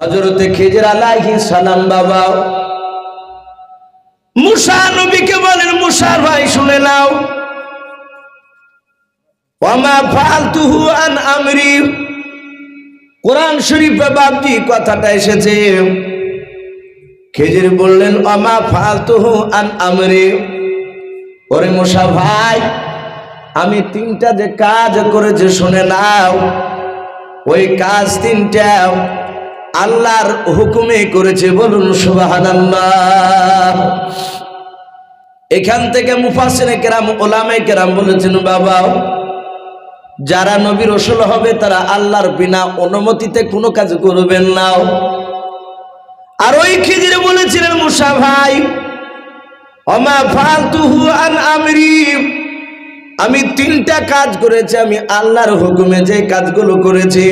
হজরতে খেজর আলাহি সালাম বাবা। মুসা নবীকে বলেন, মুসা ভাই, শুনে নাও। ওমা ফালতুহু আন আমরি। কোরআন শরীফে বাপজি কথাটা এসেছে? খেজির বললেন অমা ফালতুহু আন আমরি। ওরে মুসা ভাই, আমি তিনটা যে কাজ করেছে, শুনে নাও। ওই কাজ তিনটা আল্লাহর হুকুমে করেছে, বলুন সুবহানাল্লাহ। এখান থেকে মুফাসিনে কেরাম ওলামে কেরাম বলেছেন, বাবা, যারা নবী রসুল হবে, তারা আল্লাহর বিনা অনুমতিতে কোনো কাজ করবেন না। আর ওই খিজিরে বলেছিলেন, মুসা ভাই, অমা ফালতুহু আন আমরি, আমি তিনটা কাজ করেছি, আমি আল্লাহর হুকুমে যে কাজগুলো করেছি।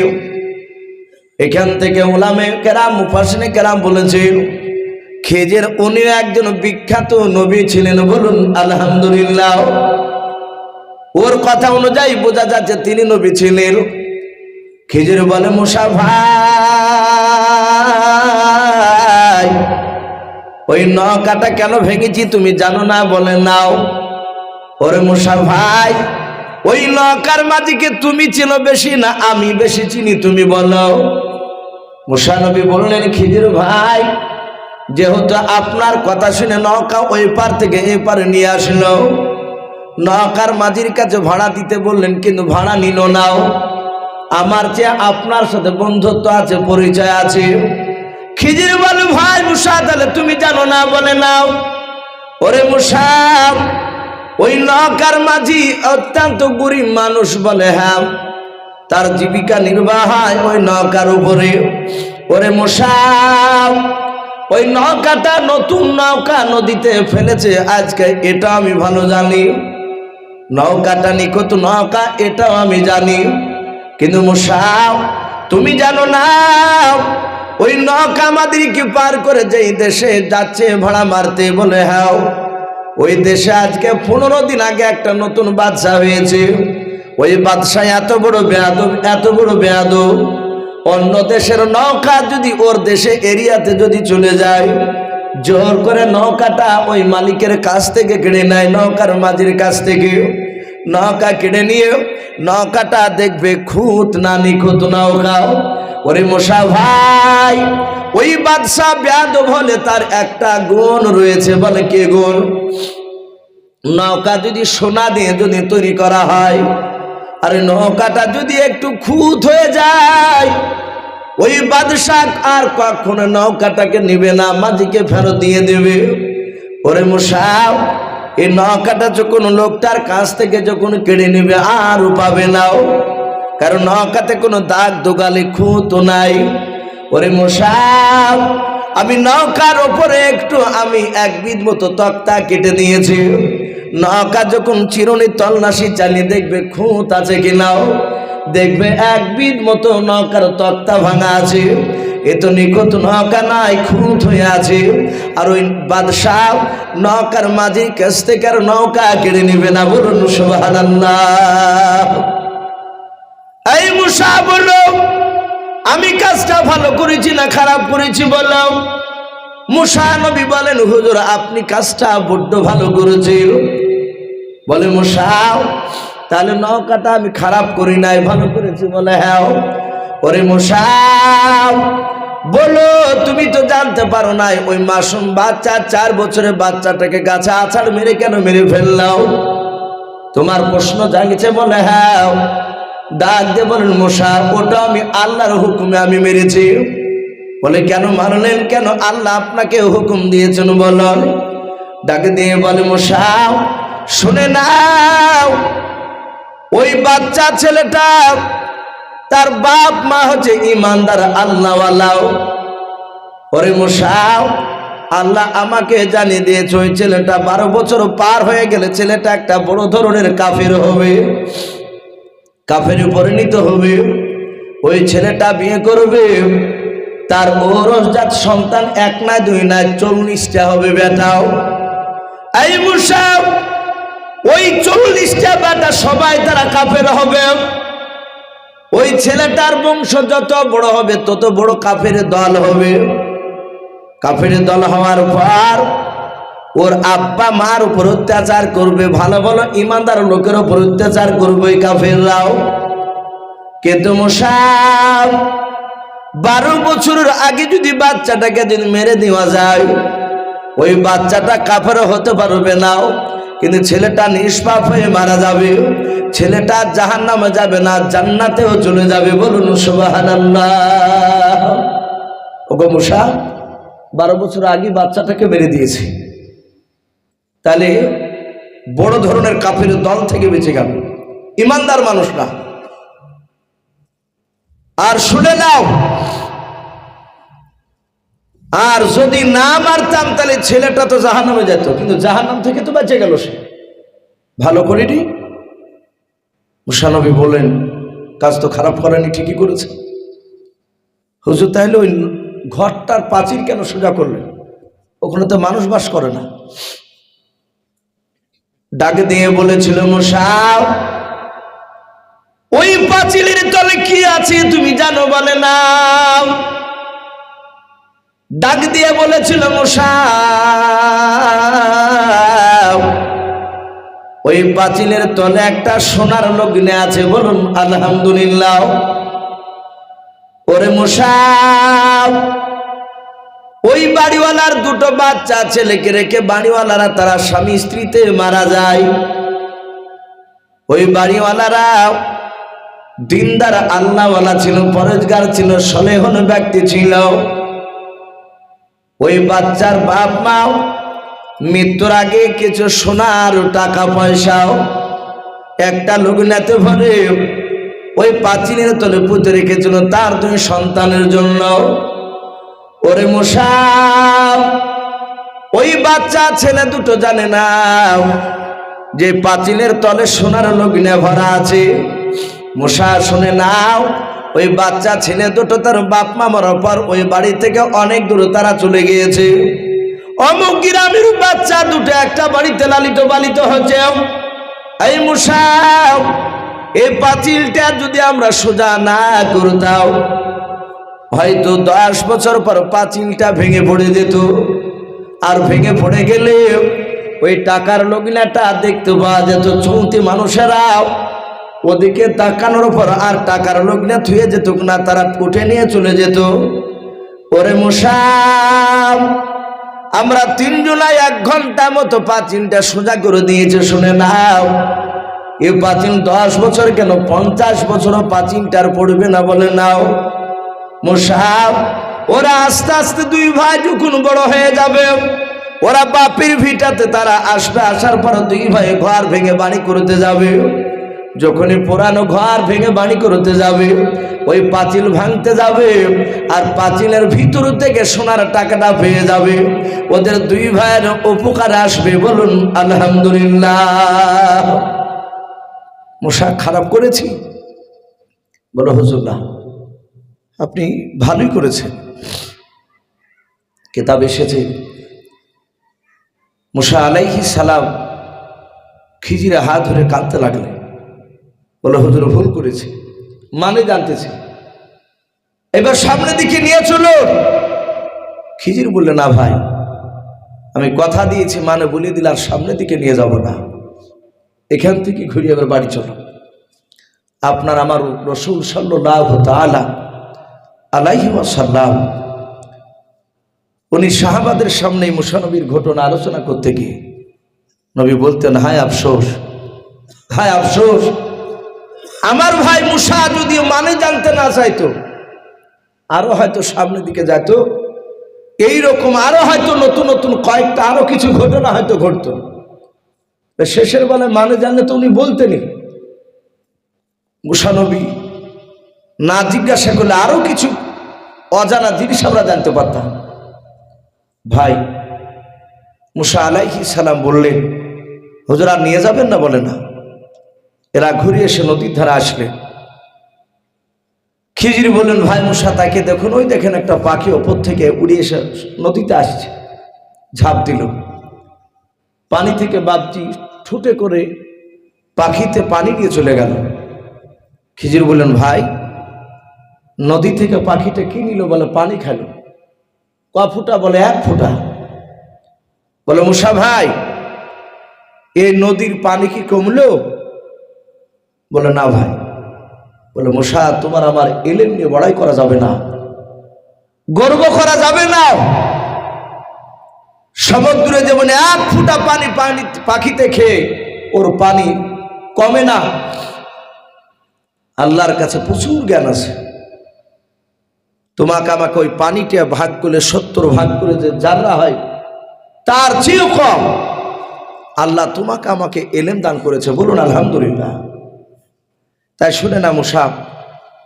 এখান থেকে ওলামে কেরাম মুফাসিনে কেরাম বলেছেন, খেজের উনিও একজন বিখ্যাত নবী ছিলেন বলুন, আলহামদুলিল্লাহ। ওর কথা অনুযায়ী বোঝা যাচ্ছে তিনি নবী ছিলেন। খেজুর বলে, মুসা ভাই, ওই নৌকাটা কেন ভেঙেছি তুমি জানো না? বলে, নাও। ওরে মুসা ভাই, ওই নৌকার মাঝিকে তুমি চিনো বেশি না আমি বেশি চিনি, তুমি বলো। মুসা নবী বললেন খিজির ভাই, যেহেতু আপনার কথা শুনে নৌকা ওই পার থেকে এ পারে নিয়ে আসলো, নৌকার মাঝির কাছে ভাড়া দিতে বললেন, কিন্তু ভাড়া নিল নাও। আমার চেয়ে আপনার সাথে বন্ধুত্ব আছে, পরিচয় আছে। খিজির বলে, ভাই মুসা, তাহলে তুমি জানো না, বলে নাও। ওরে মুসা, ওই নৌকার মাঝি অত্যন্ত গরিব মানুষ বলে হ্যাঁ তার জীবিকা নির্বাহ হয় ওই নৌকার উপরে। ওরে মশা, ওই নৌকাটা নতুন নৌকা নদীতে ফেলেছে, আজকে এটা আমি ভালো জানি। নৌকাটা নিখুঁত নৌকা, এটাও আমি জানি। কিন্তু মশা, তুমি জানো না, ওই নৌকা আমাদেরকে পার করে যেই দেশে যাচ্ছে ভাড়া মারতে বলে হ্যাঁ ওই দেশে আজকে পনেরো দিন আগে একটা নতুন বাদশা হয়েছে। ওই বাদশাহ এত বড় বেয়াদ এত বড় বেয়াদ অন্য দেশের নৌকা যদি ওর দেশে এরিয়াতে যদি চলে যায় জোর করে নৌকাটা ওই মালিকের কাছ থেকে কেড়ে নেয়, নৌকার মাঝির কাছ থেকে। নৌকা কেড়ে নিয়ে নৌকাটা দেখবে খুঁত না নিখুঁত নৌকা। ওরে মশা ভাই, ওই বাদশাহ ব্যাদ বলে তার একটা গুণ রয়েছে, বলে কে গুণ? নৌকা যদি সোনা দিয়ে যদি তৈরি করা হয় আর নৌকাটা যদি একটু খুঁত হয়ে যায়, ওই বাদশাহ আর কখনো নৌকাটাকে নিবে না মাঝিকে ফেরত দিয়ে দেবে। ওরে মশাও এই নৌকাটা যখন লোকটার কাছ থেকে যখন কেড়ে নেবে, আর পাবে নাও কারণ নৌকাতে কোনো দাগ দোগালি খুঁত নাই। ওরে মশাও আমি নৌকার ওপরে একটু, আমি এক বিদ মতো তক্তা কেটে দিয়েছি নৌকা যখন চিরুনি তল্লাশি চালিয়ে দেখবে খুঁত আছে কি নাও দেখবে এক বিদ মতো নৌকার তক্তা ভাঙা আছে। এ তো নিখুঁত নৌকা নাই, খুঁত হয়ে আছে। আর ওই বাদশাহ নৌকার মাঝির কাছ থেকে আর নৌকা কেড়ে নিবে না বলুন এই মুসা বলল, আমি কাজটা ভালো করেছি না খারাপ করেছি বলল মুসা নবী বলেন, হুজুর, আপনি কাজটা বড্ড ভালো করেছিল বলে, মুসা, তাহলে নৌকাটা আমি খারাপ করি নাই, ভালো করেছি। বলে হ্যাঁ। ওরে, মুসা, বলো, তুমি তো জানতে পারো নাই, ওই মাসুম বাচ্চা চার বছরের বাচ্চাটাকে গাছে আছাড় মেরে কেন মেরে ফেললাও তোমার প্রশ্ন জাগিছে? বলে হ্যাঁ। ডাক দিয়ে বলেন মশা ওটা আমি আল্লাহর হুকুমে আমি মেরেছি। বলে, কেন মারলেন? কেন আল্লাহ আপনাকে হুকুম দিয়েছেন বলন ডাকে দিয়ে বলে মশা শুনে নাও, ওই বাচ্চা ছেলেটা তার বাপ মা হচ্ছে ইমানদার আল্লাহওয়ালাও ওরে মশাও, আল্লাহ আমাকে জানিয়ে দিয়েছে, ওই ছেলেটা বারো বছর পার হয়ে গেলে ছেলেটা একটা বড় ধরনের কাফের হবে, কাফের পরিণত হবে। ওই ছেলেটা বিয়ে করবে তার ওরসজাত সন্তান এক না দুই না চল্লিশটা হবে বেটাও। এই মুসাব ওই চল্লিশটা বেটা সবাই তারা কাফের হবে। ওই ছেলেটার বংশ যত বড় হবে, তত বড় কাফের দল হবে। কাফের দল হওয়ার পর ওর আব্বা মার উপর অত্যাচার করবে, ভালো ভালো ইমানদার লোকের উপর অত্যাচার করবে কাফেররাও। কিন্তু মশাব বারো বছরের আগে যদি বাচ্চাটাকে যদি মেরে দেওয়া যায়, ওই বাচ্চাটা কাফের হতে পারবে নাও কিন্তু ছেলেটা নিষ্পাপ হয়ে মারা যাবে। ছেলেটা জাহান নামে যাবে না, জান্নাতেও চলে যাবে। বলুন সুবাহান বারো বছর আগে বাচ্চাটাকে মেরে দিয়েছে। তাহলে বড় ধরনের কাফের দল থেকে বেঁচে গেল। ইমানদার মানুষ না আর শুনে নাও আর যদি না মারতাম, তাহলে ছেলেটা তো জাহান্নামে যেত, কিন্তু জাহান্নাম থেকে তো বেঁচে গেল সে। ভালো করিনি মুসানবী বললেন, কাজ তো খারাপ করেনি, ঠিকই করেছে। হুজুর, তাহলে ওই ঘরটার পাঁচিল কেন সোজা করলেন? ওখানে তো মানুষ বাস করে না। ডাক দিয়ে বলেছিল মশাও ওই পাঁচিলের তলে কি আছে তুমি জানো বলে না ডাক দিয়ে বলেছিল মশা ওই পাঁচিলের তলে একটা সোনার লগ্নে আছে, বলুন, আলহামদুলিল্লাহ। ওরে মশা ওই বাড়িওয়ালার দুটো বাচ্চা ছেলেকে রেখে বাড়িওয়ালারা তারা স্বামী স্ত্রীতে মারা যায়। ওই বাড়িওয়ালারা দিনদার আল্লাহওয়ালা ছিল, পরেজগার ছিল, সলেহন ব্যক্তি ছিল। ওই বাচ্চার বাপ মাও মৃত্যুর আগে কিছু সোনার টাকা পয়সাও একটা লগ্নাতে ভরে ওই পাঁচিলের তলে পুঁতে রেখেছিল তার দুই সন্তানের জন্য। ওরে মশাব ওই বাচ্চা ছেলে দুটো জানে না যে পাঁচিলের তলে সোনার লগ্নে ভরা আছে। মশা শুনে নাও ওই বাচ্চা, ছেলে দুটো তার বাপ মা মরার পর ওই বাড়ি থেকে অনেক দূরে তারা চলে গিয়েছে। অমুক গ্রামের বাচ্চা দুটো একটা বাড়িতে লালিত পালিত হচ্ছে। এই মশাও এই পাঁচিলটা যদি আমরা সোজা না করতাম, হয়তো দশ বছর পর পাঁচিলটা ভেঙে পড়ে যেত। আর ভেঙে পড়ে গেলে ওই টাকার লগ্নাটা দেখতে পাওয়া যেত। চৌতি মানুষেরাও ওদিকে তাকানোর পর আর টাকার লোক না থুয়ে যেত না, তারা উঠে নিয়ে চলে যেত। ওরে মশাম আমরা তিন জুলাই এক ঘণ্টা মতো পাঁচিলটা সোজা করে দিয়েছে, শুনে নাও। এ পাঁচিল দশ বছর কেন? পঞ্চাশ বছরও পাঁচিলটার পড়বে না বলে নাও। মোসাব ওরা আস্তে আস্তে দুই ভাই যখন বড় হয়ে যাবে, ওরা বাপের ভিটাতে তারা আসবে আসার পর দুই ভাই ঘর ভেঙে বাড়ি করতে যাবে। যখনই পুরানো ঘর ভেঙে বাড়ি করতে যাবে ওই পাঁচিল ভাঙতে যাবে আর পাঁচিলের ভিতর থেকে সোনার টাকাটা পেয়ে যাবে। ওদের দুই ভাইয়ের উপকার আসবে বলুন আলহামদুলিল্লাহ। মশা খারাপ করেছি? বলো না আপনি ভালোই করেছেন। কেতাব এসেছে মুসা আলাইহি সালাম খিজিরে হাত ধরে কাঁদতে লাগলেন। বলে হুজুর ভুল করেছে মানে জানতেছে। এবার সামনের দিকে নিয়ে চলো। খিজির বললে, না ভাই, আমি কথা দিয়েছি মানে বলে দিলে আর সামনের দিকে নিয়ে যাব না। এখান থেকে ঘুরিয়ে এবার বাড়ি চলো। আপনার আমার রসুল সাল্লাহ তালা আলাইহি ওয়াসাল্লাম, উনি শাহাবাদের সামনে মুসানবীর ঘটনা আলোচনা করতে গিয়ে নবী বলতেন, হায় আফসোস হায় আফসোস আমার ভাই মুসা যদিও মানে জানতে না চাইতো, আরও হয়তো সামনের দিকে যেত এইরকম আরও হয়তো নতুন নতুন কয়েকটা আরও কিছু ঘটনা হয়তো ঘটতো। শেষের বেলা মানে জানলে তো উনি বলতেনি মুসানবী না জিজ্ঞাসা করলে আরও কিছু অজানা জিনিস আমরা জানতে পারতাম। ভাই, মুসা আলাইহি সালাম বললেন, হুজুর নিয়ে যাবেন না? বলে, না। এরা ঘুরে এসে নদীর ধারা আসলে। খিজির বললেন, ভাই মুসা তাকে দেখুন, ওই দেখেন একটা পাখি ওপর থেকে উড়ে এসে নদীতে আসছে। ঝাঁপ দিল। পানি থেকে বাপটি ঠুটে করে পাখিতে পানি দিয়ে চলে গেল। খিজির বললেন, ভাই, নদী থেকে পাখিটা কি নিল বলে পানি খেলো ক ফুটা? বলে, এক ফুটা। বলে, মুসা, ভাই, এই নদীর পানি কি কমলো? বলে, না ভাই। বলে, মশা, তোমার আমার এলেম নিয়ে বড়াই করা যাবে না। গর্ব করা যাবে না। সমুদ্রে যেমন এক ফুটা পানি পানি পাখিতে খেয়ে ওর পানি কমে না। আল্লাহর কাছে প্রচুর জ্ঞান আছে। তোমাকে আমাকে ওই পানিটা ভাগ করলে, সত্তর ভাগ করে যে জানরা হয়, তার চেয়েও কম। আল্লাহ তোমাকে আমাকে এলেম দান করেছে। বলুন, আলহামদুলিল্লাহ। তাই শুনে না মুসাফ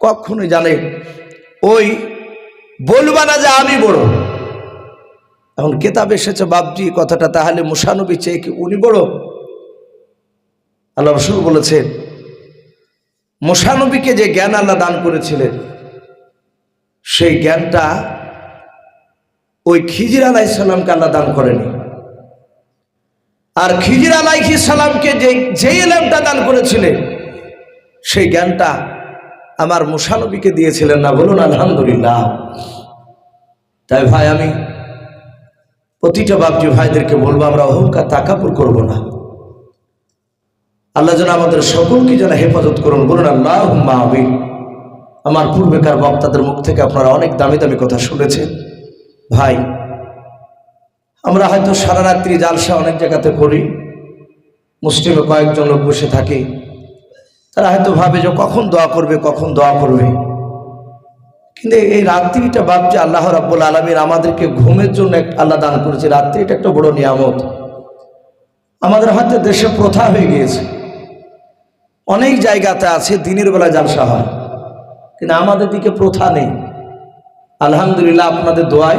কখনোই জানে, ওই বলবা না যে আমি বড়। এখন কেতাব এসেছে বাবজি কথাটা, তাহলে মুসানবী চেয়ে কি উনি বড়? আল্লাহ রসুল বলেছেন মুসানবীকে যে জ্ঞান আল্লাহ দান করেছিলেন, সেই জ্ঞানটা ওই খিজির আলাহ আলাইসাল্লামকে আল্লাহ দান করেনি। আর খিজির আলাইহি সালামকে যে যে এলামটা দান করেছিলেন সেই জ্ঞানটা আমার মুসানবীকে দিয়েছিলেন না, বলুন আলহামদুলিল্লাহ। তাই ভাই, আমি প্রতিটা বাপজি ভাইদেরকে বলব, আমরা অহংকার তাকাপুর করব না। আল্লাহ যেন আমাদের সকলকে যেন হেফাজত করুন, বলুন আল্লাহ আমি আমার পূর্বেকার বক্তাদের মুখ থেকে আপনারা অনেক দামি দামি কথা শুনেছেন। ভাই, আমরা হয়তো সারা রাত্রি জালসা অনেক জায়গাতে করি মুসলিমে কয়েকজন লোক বসে থাকে। তারা হয়তো ভাবে যে কখন দোয়া করবে, কখন দোয়া করবে। কিন্তু এই রাত্রিটা ভাবছে আল্লাহ রাব্বুল আলমীর আমাদেরকে ঘুমের জন্য এক আল্লাহ দান করেছে। রাত্রিটা একটা বড় নিয়ামত। আমাদের হয়তো দেশে প্রথা হয়ে গিয়েছে। অনেক জায়গাতে আছে, দিনের বেলা জালসা হয়। কিন্তু আমাদের দিকে প্রথা নেই। আলহামদুলিল্লাহ আপনাদের দোয়ায়।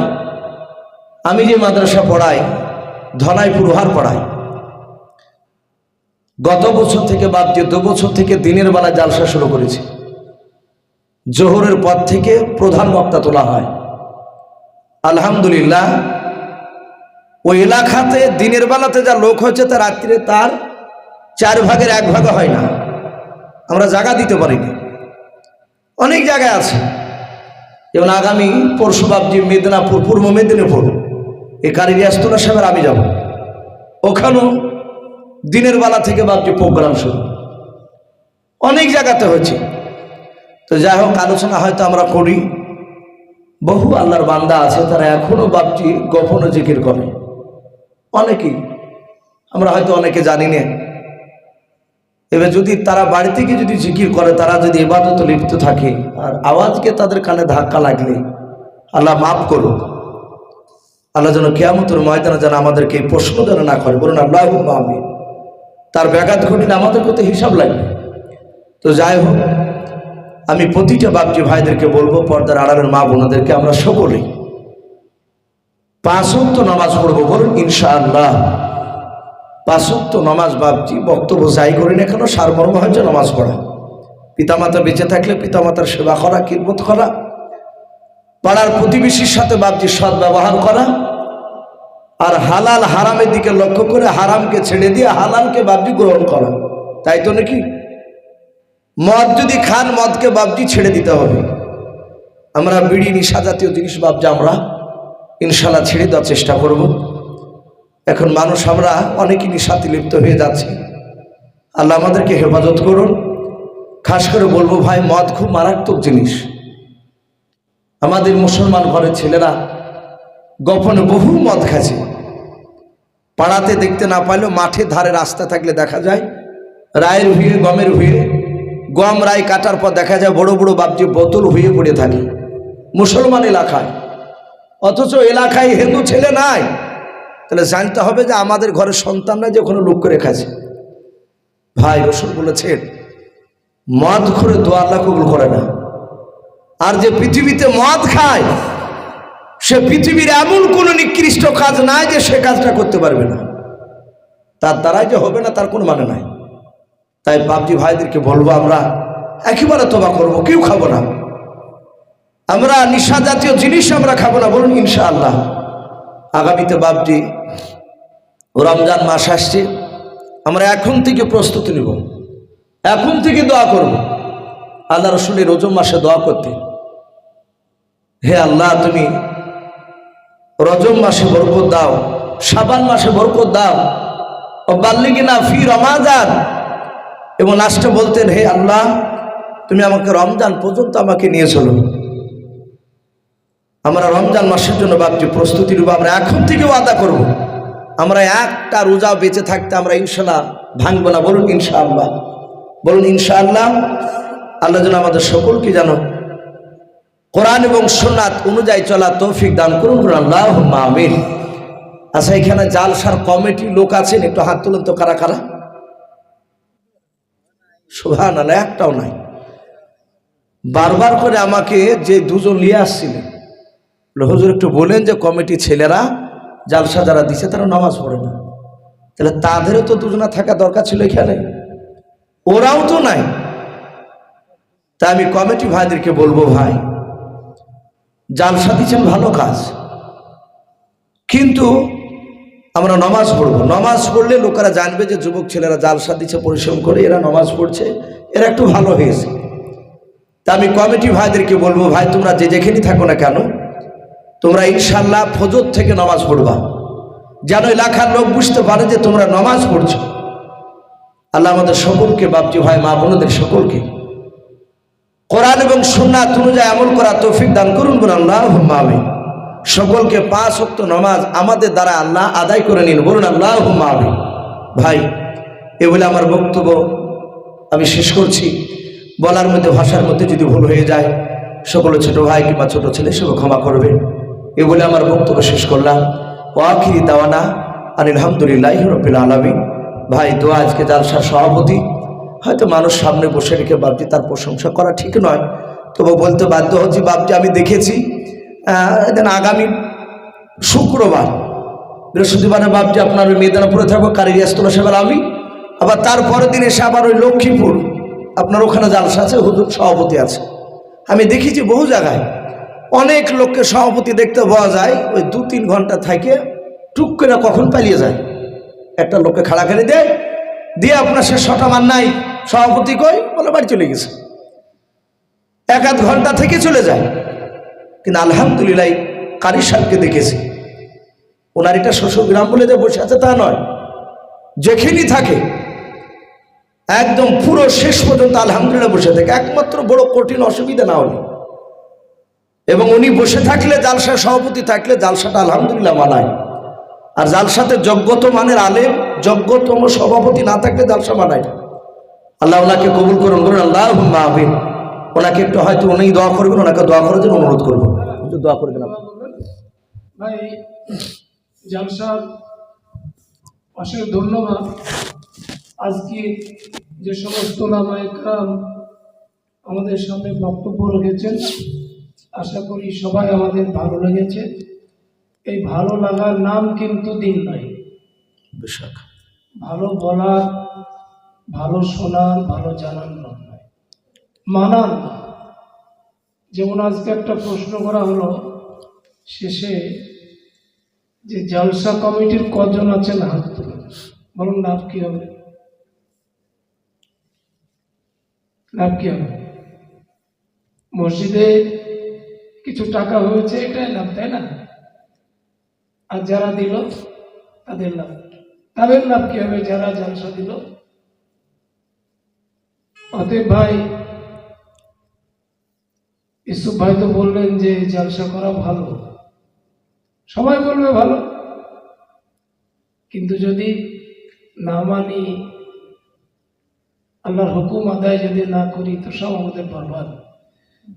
আমি যে মাদ্রাসা পড়াই ধনাই পুরোহার পড়াই। গত বছর থেকে বাদ দিয়ে দু বছর থেকে দিনের বেলা জালসা শুরু করেছি। জোহরের পর থেকে প্রধান বক্তা তোলা হয়। আলহামদুলিল্লাহ, ওই এলাকাতে দিনের বেলাতে যা লোক হয়েছে তা রাত্রিরে তার চার ভাগের এক ভাগে হয় না। আমরা জায়গা দিতে পারিনি। অনেক জায়গায় আছে। যেমন আগামী পরশু বাবজি মেদিনীপুর, পূর্ব মেদিনীপুর, এই কারিরি আস্তনা সাহেবের আমি যাব। ওখানেও দিনের বেলা থেকে বাবজি প্রোগ্রাম শুরু। অনেক জায়গাতে হয়েছে। তো যাই হোক, আলোচনা হয়তো আমরা করি। বহু আল্লাহর বান্দা আছে, তারা এখনও বাপজি গোপনে জিকির করে। অনেকেই। আমরা হয়তো অনেকে জানি না। এবার যদি তারা বাড়িতে গিয়ে যদি জিকির করে, তারা যদি এবাদত লিপ্ত থাকে, আর আওয়াজকে তাদের কানে ধাক্কা লাগলে, আল্লাহ মাফ করুক। আল্লাহ যেন কেয়ামতের ময়দানে যেন আমাদেরকে প্রশ্ন যেন না করে। বলুন আল্লাহ আমি তার ব্যাঘাত ঘটলে আমাদের কত হিসাব লাগবে। তো যাই হোক, আমি প্রতিটা বাপজি ভাইদেরকে বলব, পর্দার আড়ালের মা বোনাদেরকে আমরা সকলেই পাঁচক্ত নামাজ পড়ব বলুন, ইনশাআল্লাহ। পাঁচক্ত নামাজ বাপজি বক্তব্য যাই করি না কেন, সারমর্ম হয়েছে নামাজ পড়া। পিতামাতা বেঁচে থাকলে পিতামাতার সেবা করা কিরবত করা, পাড়ার প্রতিবেশীর সাথে বাপজি সৎ ব্যবহার করা আর হালাল হারামের দিকে লক্ষ্য করে হারামকে ছেড়ে দিয়ে হালালকে বাপজি গ্রহণ করা। তাই তো নাকি? মদ যদি খান, মদকে বাবজি ছেড়ে দিতে হবে। আমরা বিড়ি, নিশা জাতীয় জিনিস বাবজি আমরা ইনশাল্লাহ ছেড়ে দেওয়ার চেষ্টা করব। এখন মানুষ আমরা অনেকই নিশাতে লিপ্ত হয়ে যাচ্ছি। আল্লাহ আমাদেরকে হেফাজত করুন। খাস করে বলব, ভাই, মদ খুব মারাত্মক জিনিস। আমাদের মুসলমান ঘরের ছেলেরা গোপনে বহু মদ খাচ্ছে। পাড়াতে দেখতে না পাইলেও মাঠে ধারে রাস্তা থাকলে দেখা যায়। রায়ের হুয়ে গমের হুয়ে গম রায় কাটার পর দেখা যায় বড় বড় বাপজি বোতল হয়ে পড়ে থাকে। মুসলমান এলাকায়। অথচ এলাকায় হিন্দু ছেলে নাই। তাহলে জানতে হবে যে আমাদের ঘরের সন্তানরা যে কোনো লোক করে খাচ্ছে। ভাই, রসুল বলেছেন, মদ করে দোয়া আল্লাহ কবুল করে না। আর যে পৃথিবীতে মদ খায় সে পৃথিবীর এমন কোনো নিকৃষ্ট কাজ নাই যে সে কাজটা করতে পারবে না। তার দ্বারাই যে হবে না, তার কোনো মানে নাই। তাই বাবজি ভাইদেরকে বলব আমরা, একেবারে তোবা করব, কেউ খাব না। আমরা নিশা জাতীয় জিনিস আমরা খাব না, বলুন ইনশাআল্লাহ। আগামীতে বাবজি রমজান মাস আসছে, আমরা এখন থেকে প্রস্তুতি নেব। এখন থেকে দোয়া করব। আল্লাহ রসুলের রোজম মাসে দোয়া করতে। হে আল্লাহ, তুমি রজম মাসে বরকত দাও সাবান মাসে বরকত দাও। ও বাল্লিগিনা ফি রমাজান। এবং লাস্টে বলতেন, হে আল্লাহ, তুমি আমাকে রমজান পর্যন্ত আমাকে নিয়ে চলো। আমরা রমজান মাসের জন্য ভাবছি প্রস্তুতি নেব আমরা এখন থেকে আদা করব। আমরা একটা রোজা বেঁচে থাকতে আমরা ইনশাল্লাহ ভাঙবো না। বলুন, ইনশাআল্লাহ। বলুন, ইনশাআল্লাহ। আল্লাহ যেন আমাদের সকলকে জানো কোরআন এবং সোনাত অনুযায়ী চলা তৌফিক দান করুন আল্লাহ আমিন। আচ্ছা এখানে জালসার কমিটি লোক আছেন, একটু হাত তুলুন তো, কারা কারা? সুহান আল্লাহ একটাও নাই। বারবার করে আমাকে যে দুজন নিয়ে আসছিলেন হুজুর, একটু বলেন যে কমিটি ছেলেরা জালসা যারা দিছে, তারা নামাজ পড়ে না। তাহলে তাদেরও তো দুজনা থাকা দরকার ছিল এখানে। ওরাও তো নাই। তা আমি কমিটি ভাইদেরকে বলব, ভাই জালসা দিচ্ছেন ভালো কাজ। কিন্তু আমরা নমাজ পড়ব। নমাজ পড়লে লোকেরা জানবে যে যুবক ছেলেরা জালসা দিচ্ছে পরিশ্রম করে, এরা নমাজ পড়ছে, এরা একটু ভালো হয়েছে। তা আমি কমিটি ভাইদেরকে বলব, ভাই, তোমরা যে যেখানেই থাকো না কেন, তোমরা ইনশাল্লাহ ফজর থেকে নামাজ পড়বা। যেন এলাকার লোক বুঝতে পারে যে তোমরা নামাজ পড়ছো। আল্লাহ আমাদের সকলকে, বাপজি ভাই, মা বোনদের সকলকে কোরআন এবং সুন্নাত অনুযায়ী আমল করা তৌফিক দান করুন বলুন আল্লাহ আমি সকলকে পাঁচ অক্ত নমাজ আমাদের দ্বারা আল্লাহ আদায় করে নিন বলুন আল্লাহ আমি ভাই, এ বলে আমার বক্তব্য আমি শেষ করছি। বলার মধ্যে, ভাষার মধ্যে যদি ভুল হয়ে যায়, সকলে ছোট ভাই কিংবা ছোট ছেলে সব ক্ষমা করবে। এ বলে আমার বক্তব্য শেষ করলাম। ও আখিরি দাওয়ানা আলহামদুলিল্লাহ রবিল আলমী ভাই, দোয়া আজকে জালসার সভাপতি। হয়তো মানুষ সামনে বসে রেখে বাপজি তার প্রশংসা করা ঠিক নয়। তবু বলতে বাধ্য হচ্ছি, বাপজি আমি দেখেছি দেন আগামী শুক্রবার, বৃহস্পতিবারে বাপজি আপনার ওই মেদিনীপুরে থাকব কারিয়াস্তলা সেবার আমি আবার তারপরের দিন এসে আবার ওই লক্ষ্মীপুর, আপনার ওখানে জালসা আছে, হুজুর সভাপতি আছে। আমি দেখেছি বহু জায়গায় অনেক লোককে সভাপতি দেখতে পাওয়া যায়, ওই দু তিন ঘণ্টা থাকে টুক করে কখন পালিয়ে যায়। একটা লোককে খাড়া করে দেয় দিয়ে আপনার সে ছটা মান নাই। সভাপতি কই? বলে বাড়ি চলে গেছে। এক আধ ঘণ্টা থেকে চলে যায়। কিন্তু আলহামদুলিল্লাহ কারি সাহেবকে দেখেছি। ওনার এটা শ্বশুরগ্রাম বলে যে বসে আছে তা নয়। যেখানেই থাকে, একদম পুরো শেষ পর্যন্ত আলহামদুলিল্লাহ বসে থাকে। একমাত্র বড় কঠিন অসুবিধা না হলে। এবং উনি বসে থাকলে জালসা সভাপতি থাকলে জালসাটা আলহামদুলিল্লাহ মানায়। আর জালসাতে যোগ্যত মানের আলেম, যোগ্যতম সভাপতি না থাকলে জালসা মানায় না। আল্লাহ ওনাকে কবুল করুন, বলুন আল্লাহ মাহবিন ওনাকে একটু হয়তো উনি দোয়া করবেন, ওনাকে দোয়া করার জন্য অনুরোধ করব। দোয়া করে দেন ভাই অসংখ্য ধন্যবাদ। আজকে যে সমস্ত আমাদের সামনে বক্তব্য রেখেছেন, আশা করি সবাই আমাদের ভালো লেগেছে। এই ভালো লাগার নাম কিন্তু দিন নাই। বিশাখ। ভালো বলার ভালো শোনার ভালো জানার নাম নয় মানার। যেমন আজকে একটা প্রশ্ন করা হলো শেষে যে জালসা কমিটির কজন আছেন হাত তুলুন। বলুন লাভ কি হবে? লাভ কি হবে? মসজিদে কিছু টাকা হয়েছে এটাই লাভ তাই না? আর যারা দিল, তাদের লাভ তাদের লাভ কি হবে? যারা জালসা দিল। অতএব ভাই ইসুফ ভাই তো বললেন যে জালসা করা ভালো। সবাই বলবে ভালো। কিন্তু যদি না মানি, আল্লাহর হুকুম আদায় যদি না করি, তো সব আমাদের বরবাদ।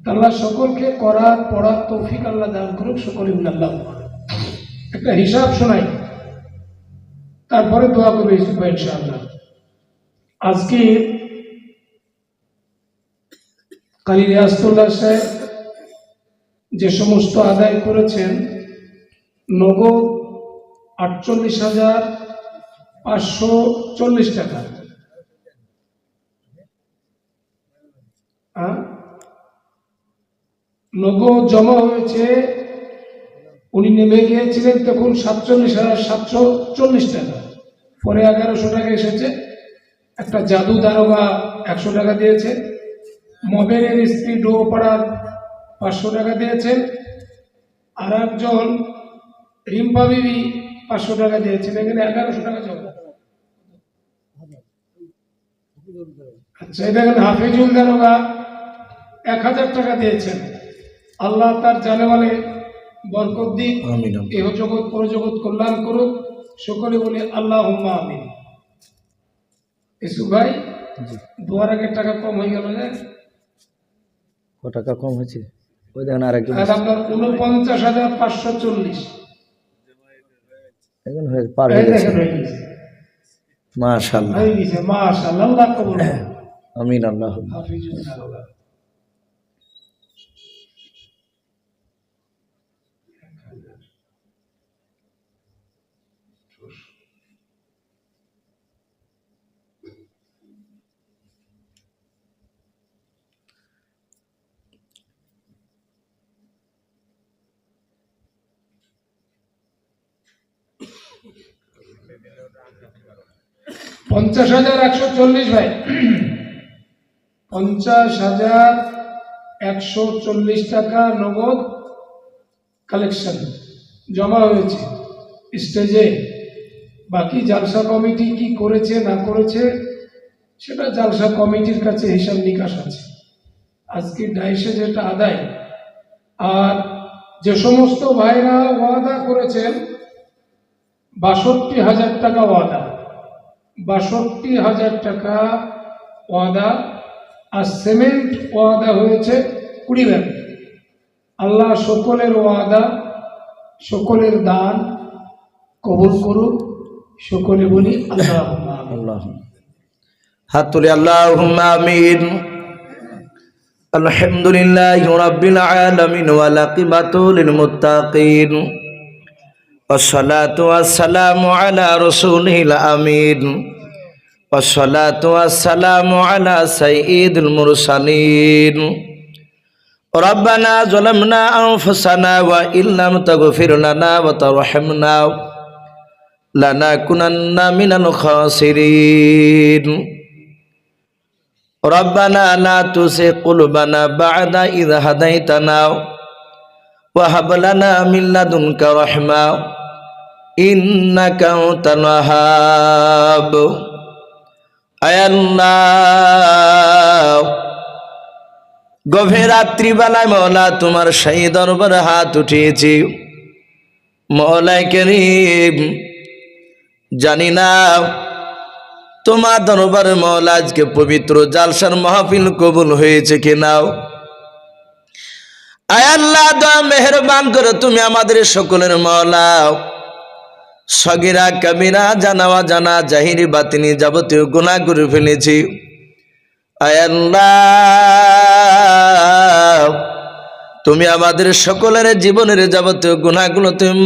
আল্লাহ সকলকে করার, পড়ার তৌফিক আল্লাহ দান করুক, সকলে আল্লাহ একটা হিসাব শোনাই। তারপরে দোয়া করবে ইসুফ ইনশাআল্লাহ। আজকে কালী রিয়াজতুল্লাহ সাহেব যে সমস্ত আদায় করেছেন, নগদ আটচল্লিশ হাজার পাঁচশো চল্লিশ টাকা? নগদ জমা হয়েছে উনি নেমে গিয়েছিলেন তখন সাতচল্লিশ হাজার সাতশো চল্লিশ টাকা। পরে এগারোশো টাকা এসেছে। একটা জাদু দারোগা একশো টাকা দিয়েছে। মবেলের স্ত্রী ডোপাড়ার পাঁচশো টাকা দিয়েছেন আর একজন রিম্পা বিবি পাঁচশো টাকা দিয়েছেন। এখানে এগারোশো টাকা জমা। আচ্ছা এখানে হাফিজুল দারোগা এক হাজার টাকা দিয়েছেন। আল্লাহ তার জানে মানে বরকত আমিন এহ জগৎ পরজগৎ কল্যাণ করুক। সকলে বলে আল্লাহ আমিন। ইসু ভাই দুয়ার আগের টাকা কম হয়ে গেল ক টাকা কম হয়েছে? ওই দেখেন আর আপনার উনপঞ্চাশ হাজার পাঁচশো চল্লিশ। একজন হয়ে পার হয়ে গেছে। হয়ে মাশাআল্লাহ। আল্লাহ কবুল আমিন আল্লাহ। হাফিজুল পঞ্চাশ হাজার একশো চল্লিশ ভাই। পঞ্চাশ হাজার একশো চল্লিশ টাকা নগদ কালেকশন জমা হয়েছে। স্টেজে বাকি জালসা কমিটি কি করেছে, না করেছে, সেটা জালসা কমিটির কাছে হিসাব নিকাশ আছে। আজকে ডাইসে যেটা আদায়, আর যে সমস্ত ভাইরা ওয়াদা করেছেন, বাষট্টি হাজার টাকা ওয়াদা। বাষট্টি হাজার টাকা ওয়াদা আর সিমেন্ট ওয়াদা হয়েছে কুড়ি ব্যাগ। আল্লাহ সকলের ওয়াদা, সকলের দান কবুল করুক। সকলে বলি আল্লাহ আল্লাহ হাত তুলে আল্লাহ আমিন। আলহামদুলিল্লাহ রাব্বিল আলামিন ওয়া লাকিবাতুল মুত্তাকিন। والصلاة والسلام على رسوله الأمين. والصلاة والسلام على سيد المرسلين. ربنا ظلمنا أنفسنا وإن لم تغفر لنا وترحمنا لنكونن من الخاسرين. ربنا لا تزغ قلوبنا بعد إذ هديتنا وهب لنا من لدنك رحمة. ইন্নাকাও তানহাব আয়াল্লাহ গভে রাত্রিবেলায় মৌলা তোমার সেই দরবার হাত উঠিয়েছি। মৌলায় করিম, জানি না তোমার দরবার মৌলা আজকে পবিত্র জালসার মাহফিল কবুল হয়েছে কি নাও আয়াল্লাহ দয়া, মেহরবান করে তুমি আমাদের সকলের মৌলাও সগিরা কবিরা জানাওয়া জানা, জাহিরি বাতিনি যাবতীয় গুণা করে ফেলেছি তুমি আমাদের সকলের জীবনের যাবতীয় গুণাগুলো তুমি